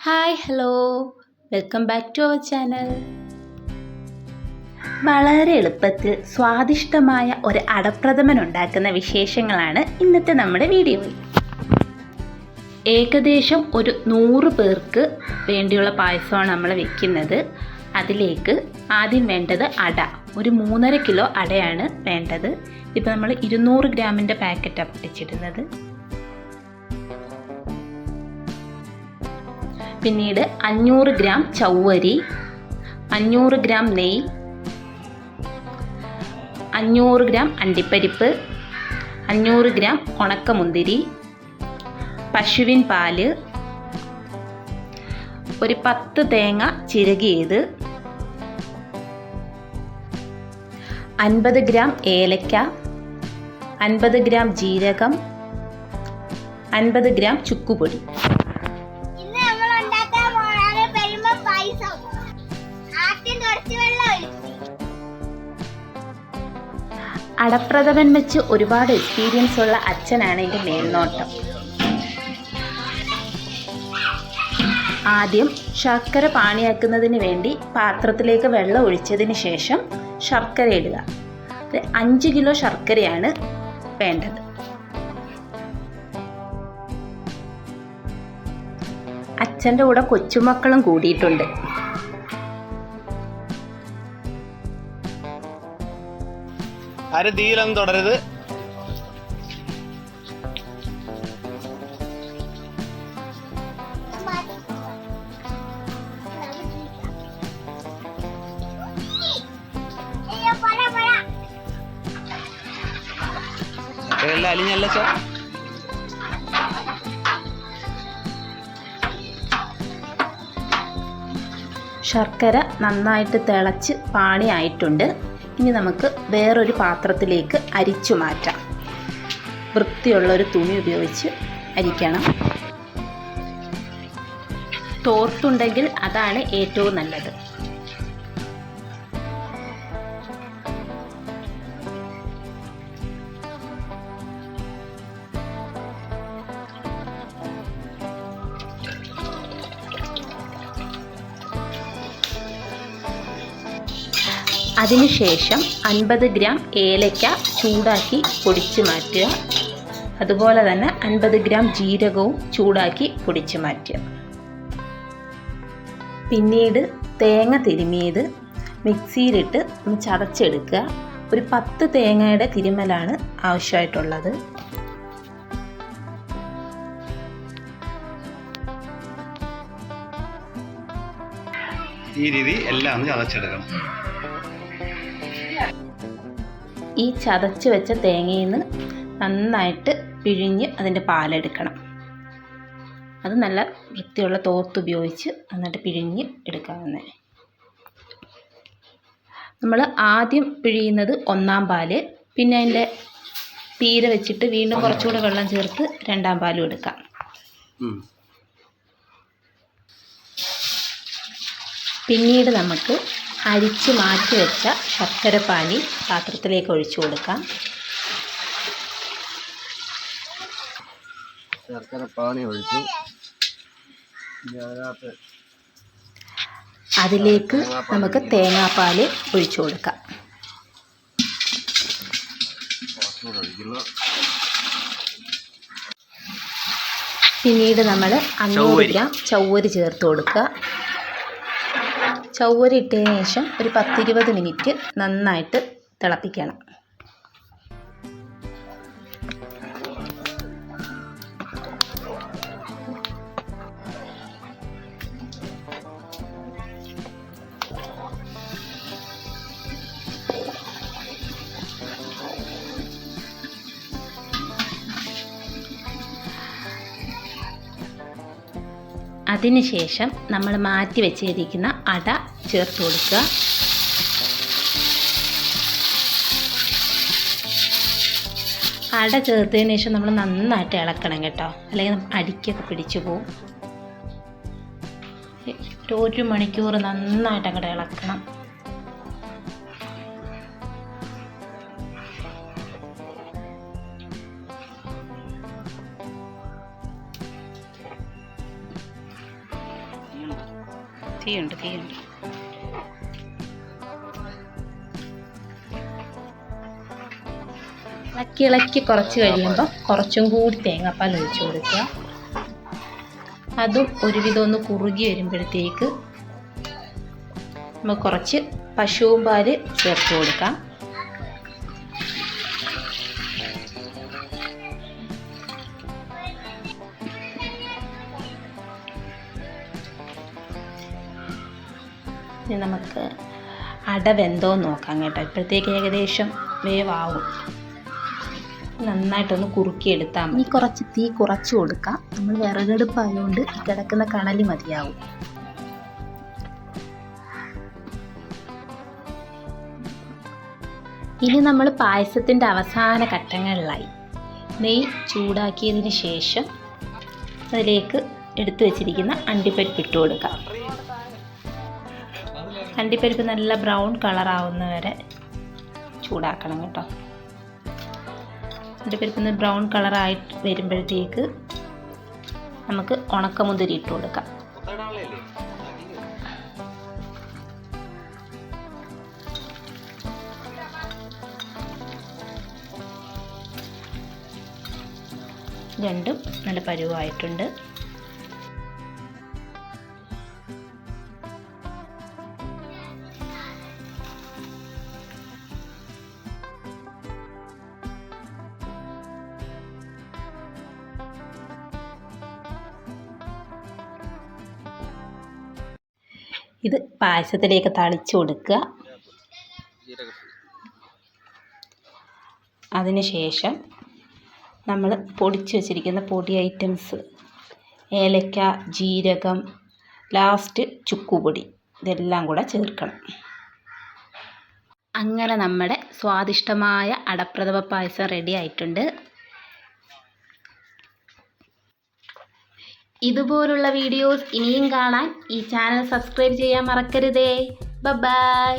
Hi hello. Welcome back to our channel. വളരെ എളുപ്പത്തിൽ സ്വാദിഷ്ടമായ ഒരു അടപ്രഥമൻ ഉണ്ടാക്കുന്ന വിശേഷങ്ങളാണ് ഇന്നത്തെ നമ്മുടെ വീഡിയോയിൽ. ഏകദേശം ഒരു നൂറ് പേർക്ക് വേണ്ടിയുള്ള പായസമാണ് നമ്മൾ വെക്കുന്നത്. അതിലേക്ക് ആദ്യം വേണ്ടത് അട. ഒരു മൂന്നര കിലോ അടയാണ് വേണ്ടത്. ഇപ്പോൾ നമ്മൾ ഇരുന്നൂറ് ഗ്രാമിന്റെ പാക്കറ്റാണ് പൊട്ടിച്ചിടുന്നത്. പിന്നീട് അഞ്ഞൂറ് ഗ്രാം ചവ്വരി അഞ്ഞൂറ് ഗ്രാം നെയ് അഞ്ഞൂറ് ഗ്രാം അണ്ടിപ്പരിപ്പ് അഞ്ഞൂറ് ഗ്രാം ഉണക്കമുന്തിരി പശുവിൻ പാൽ ഒരു പത്ത് തേങ്ങ ചിരകിയത് അൻപത് ഗ്രാം ഏലക്ക അൻപത് ഗ്രാം ജീരകം അൻപത് ഗ്രാം ചുക്കുപൊടി. അടപ്രഥമൻ വെച്ച് ഒരുപാട് എക്സ്പീരിയൻസ് ഉള്ള അച്ഛനാണ് എന്റെ മേൽനോട്ടം. ആദ്യം ശർക്കര പാണിയാക്കുന്നതിന് വേണ്ടി പാത്രത്തിലേക്ക് വെള്ളം ഒഴിച്ചതിന് ശേഷം ശർക്കര ഇടുക. അഞ്ച് കിലോ ശർക്കരയാണ് വേണ്ടത്. അച്ഛന്റെ കൂടെ കൊച്ചുമക്കളും കൂടിയിട്ടുണ്ട്. ആരും തീയിലൊന്നും തുടരുത്. എല്ലാം അലിഞ്ഞല്ല സാർ ശർക്കര നന്നായിട്ട് തിളച്ച് പാണിയായിട്ടുണ്ട് ഇനി നമുക്ക് വേറൊരു പാത്രത്തിലേക്ക് അരിച്ചു മാറ്റാം. വൃത്തിയുള്ള ഒരു തുണി ഉപയോഗിച്ച് അരിക്കണം. തോർത്തുണ്ടെങ്കിൽ അതാണ് ഏറ്റവും നല്ലത്. അതിനുശേഷം അൻപത് ഗ്രാം ഏലയ്ക്ക ചൂടാക്കി പൊടിച്ചു മാറ്റുക. അതുപോലെ തന്നെ അൻപത് ഗ്രാം ജീരകവും ചൂടാക്കി പൊടിച്ചു മാറ്റുക. പിന്നീട് തേങ്ങ തിരുമിയത് മിക്സിയിലിട്ട് ഒന്ന് ചതച്ചെടുക്കുക. ഒരു പത്ത് തേങ്ങയുടെ തിരുമലാണ് ആവശ്യമായിട്ടുള്ളത്. ഈ രീതി എല്ലാം ചതച്ചെടുക്കണം. ഈ ചതച്ച് വെച്ച തേങ്ങയിൽ നിന്ന് നന്നായിട്ട് പിഴിഞ്ഞ് അതിന്റെ പാലെടുക്കണം. അത് നല്ല വൃത്തിയുള്ള തോർത്ത് ഉപയോഗിച്ച് നന്നായിട്ട് പിഴിഞ്ഞ് എടുക്കാവുന്നത് നമ്മൾ ആദ്യം പിഴിയുന്നത് ഒന്നാം പാൽ പിന്നെ അതിന്റെ പീര വെച്ചിട്ട് വീണ്ടും കുറച്ചുകൂടെ വെള്ളം ചേർത്ത് രണ്ടാം പാലും എടുക്കാം. പിന്നീട് നമുക്ക് അരിച്ച് മാറ്റി വെച്ച ശർക്കരപ്പാനി പാത്രത്തിലേക്ക് ഒഴിച്ചു കൊടുക്കാം. ശർക്കരപ്പാനി ഒഴിച്ചു. അതിലേക്ക് നമുക്ക് തേങ്ങാപ്പാൽ ഒഴിച്ചു കൊടുക്കാം. പിന്നീട് നമ്മൾ അഞ്ഞൂറ് ചൗവരി. ഗ്രാം ചവ്വരി ചേർത്ത് കൊടുക്കുക. ചവ്വരി ശേഷം ഒരു പത്തിരുപത് മിനിറ്റ് നന്നായിട്ട് തിളപ്പിക്കണം. അതിനുശേഷം നമ്മൾ മാറ്റി വെച്ചിരിക്കുന്ന അട ചേർത്ത് കൊടുക്കുക. അട ചേർത്തതിന് ശേഷം നമ്മൾ നന്നായിട്ട് ഇളക്കണം കേട്ടോ. അല്ലെങ്കിൽ അടിക്കൊക്കെ പിടിച്ചു ഒരു ഒരു മണിക്കൂർ നന്നായിട്ട് അങ്ങോട്ട് ഇളക്കണം. തീയുണ്ട് തീയുണ്ട് ഇളക്കി ഇളക്കി കുറച്ച് കഴിയുമ്പോൾ കുറച്ചും കൂടി തേങ്ങാപ്പാൽ ഒഴിച്ചു കൊടുക്കുക. അതും ഒരുവിധം ഒന്ന് കുറുകി വരുമ്പോഴത്തേക്ക് നമുക്ക് കുറച്ച് പശുവും പാൽ ചേർത്ത് കൊടുക്കാം. ഇനി നമുക്ക് അട നോക്കാം കേട്ടോ. ഇപ്പോഴത്തേക്ക് ഏകദേശം വേവാവും. നന്നായിട്ടൊന്ന് കുറുക്കിയെടുത്താൽ ഇനി കുറച്ച് തീ കുറച്ച് കൊടുക്കാം. നമ്മൾ വിറകടുപ്പായതുകൊണ്ട് ഈ കിടക്കുന്ന കണലി മതിയാവും. ഇനി നമ്മൾ പായസത്തിന്റെ അവസാന ഘട്ടങ്ങളിലായി. നെയ്യ് ചൂടാക്കിയതിന് ശേഷം അതിലേക്ക് എടുത്തു വച്ചിരിക്കുന്ന അണ്ടിപ്പരിപ്പ് ഇട്ട് കൊടുക്കാം. അണ്ടിപ്പരിപ്പ് നല്ല ബ്രൗൺ കളറാവുന്ന വരെ ചൂടാക്കണം കേട്ടോ. അണ്ടിപ്പരിപ്പ് ഒന്ന് ബ്രൗൺ കളറായിട്ട് വരുമ്പോഴത്തേക്ക് നമുക്ക് ഉണക്കമുന്തിരി ഇട്ട് കൊടുക്കാം. രണ്ടും നല്ല പരുവായിട്ടുണ്ട്. ഇത് പായസത്തിലേക്ക് തളിച്ചു കൊടുക്കുക. അതിനുശേഷം നമ്മൾ പൊടിച്ച് വെച്ചിരിക്കുന്ന പൊടി ഐറ്റംസ് ഏലക്ക ജീരകം ലാസ്റ്റ് ചുക്കുപൊടി ഇതെല്ലാം കൂടെ ചേർക്കണം. അങ്ങനെ നമ്മുടെ സ്വാദിഷ്ടമായ അടപ്രഥമ പായസം റെഡി ആയിട്ടുണ്ട്. ഇതുപോലുള്ള വീഡിയോസ് ഇനിയും കാണാൻ ഈ ചാനൽ സബ്സ്ക്രൈബ് ചെയ്യാൻ മറക്കരുതേ. ബൈ